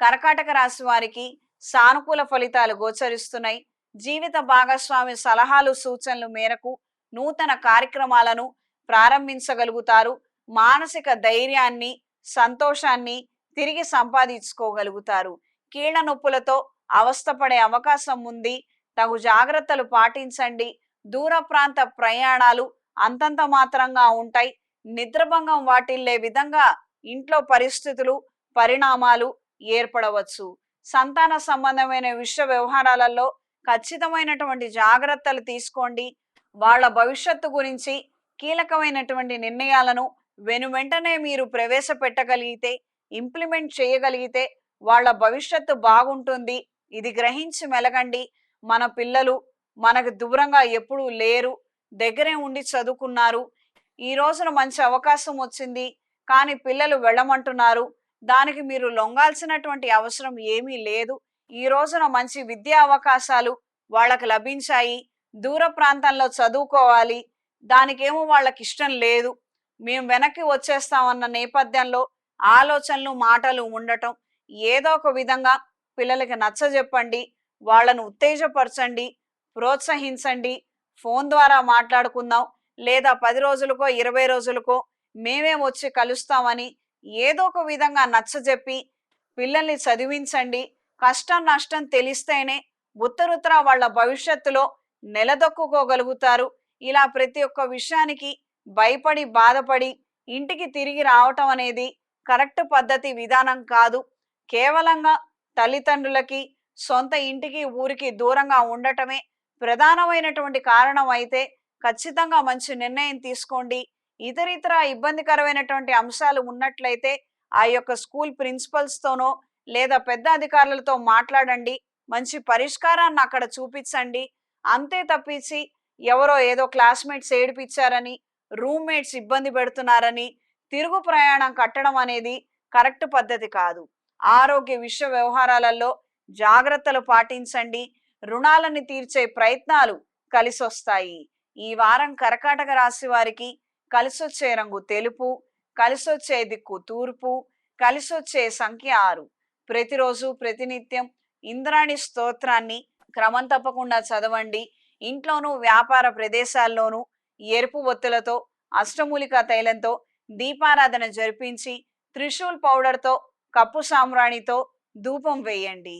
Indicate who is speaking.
Speaker 1: కర్కాటక రాశి వారికి సానుకూల ఫలితాలు గోచరిస్తున్నాయి. జీవిత భాగస్వామి సలహాలు సూచనలు మేరకు నూతన కార్యక్రమాలను ప్రారంభించగలుగుతారు. మానసిక ధైర్యాన్ని సంతోషాన్ని తిరిగి సంపాదించుకోగలుగుతారు. కీళ్ళ నొప్పులతో అవస్థపడే అవకాశం ఉంది. తగు జాగ్రత్తలు పాటించండి. దూర ప్రాంత ప్రయాణాలు అంతంత మాత్రంగా ఉంటాయి. నిద్రభంగం వాటిల్లే విధంగా ఇంట్లో పరిస్థితులు పరిణామాలు ఏర్పడవచ్చు. సంతాన సంబంధమైన విశ్వ వ్యవహారాలలో ఖచ్చితమైనటువంటి జాగ్రత్తలు తీసుకోండి. వాళ్ళ భవిష్యత్తు గురించి కీలకమైనటువంటి నిర్ణయాలను వెను వెంటనే మీరు ప్రవేశపెట్టగలిగితే ఇంప్లిమెంట్ చేయగలిగితే వాళ్ళ భవిష్యత్తు బాగుంటుంది. ఇది గ్రహించి మెలగండి. మన పిల్లలు మనకు దూరంగా ఎప్పుడూ లేరు. దగ్గరే ఉండి చదువుకున్నారు. ఈ రోజున మంచి అవకాశం వచ్చింది. కానీ పిల్లలు వెళ్ళమంటున్నారు. దానికి మీరు లొంగాల్సినటువంటి అవసరం ఏమీ లేదు. ఈ రోజున మంచి విద్యా అవకాశాలు వాళ్ళకి లభించాయి. దూర ప్రాంతంలో చదువుకోవాలి. దానికేమో వాళ్ళకి ఇష్టం లేదు. మేము వెనక్కి వచ్చేస్తామన్న నేపథ్యంలో ఆలోచనలు మాటలు ఉండటం ఏదో ఒక విధంగా పిల్లలకి నచ్చజెప్పండి వాళ్ళను ఉత్తేజపరచండి ప్రోత్సహించండి. ఫోన్ ద్వారా మాట్లాడుకుందాం. లేదా పది రోజులకో ఇరవై రోజులకో మేమే వచ్చి కలుస్తామని ఏదో ఒక విధంగా నచ్చజెప్పి పిల్లల్ని చదివించండి. కష్టం నష్టం తెలిస్తేనే ఉత్తరుత్తర వాళ్ళ భవిష్యత్తులో నిలదొక్కుకోగలుగుతారు. ఇలా ప్రతి ఒక్క విషయానికి భయపడి బాధపడి ఇంటికి తిరిగి రావటం అనేది కరెక్ట్ పద్ధతి విధానం కాదు. కేవలంగా తల్లిదండ్రులకి సొంత ఇంటికి ఊరికి దూరంగా ఉండటమే ప్రధానమైనటువంటి కారణం అయితే ఖచ్చితంగా మంచి నిర్ణయం తీసుకోండి. ఇతరితర ఇబ్బందికరమైనటువంటి అంశాలు ఉన్నట్లయితే ఆ యొక్క స్కూల్ ప్రిన్సిపల్స్తోనో లేదా పెద్ద అధికారులతో మాట్లాడండి. మంచి పరిష్కారాన్ని అక్కడ చూపించండి. అంతే తప్పించి ఎవరో ఏదో క్లాస్మేట్స్ ఏడిపించారని రూమ్మేట్స్ ఇబ్బంది పెడుతున్నారని తిరుగు ప్రయాణం కట్టడం అనేది కరెక్ట్ పద్ధతి కాదు. ఆరోగ్య విషయ వ్యవహారాలలో జాగ్రత్తలు పాటించండి. రుణాలని తీర్చే ప్రయత్నాలు కలిసొస్తాయి. ఈ వారం కర్కాటక రాశి వారికి కలిసొచ్చే రంగు తెలుపు కలిసొచ్చే దిక్కు తూర్పు కలిసొచ్చే సంఖ్య ఆరు. ప్రతిరోజు ప్రతినిత్యం ఇంద్రాణి స్తోత్రాన్ని క్రమం తప్పకుండా చదవండి. ఇంట్లోనూ వ్యాపార ప్రదేశాల్లోనూ ఎరుపు ఒత్తులతో అష్టమూలిక తైలంతో దీపారాధన జరిపించి త్రిశూల్ పౌడర్తో కప్పు సామ్రాణితో ధూపం వేయండి.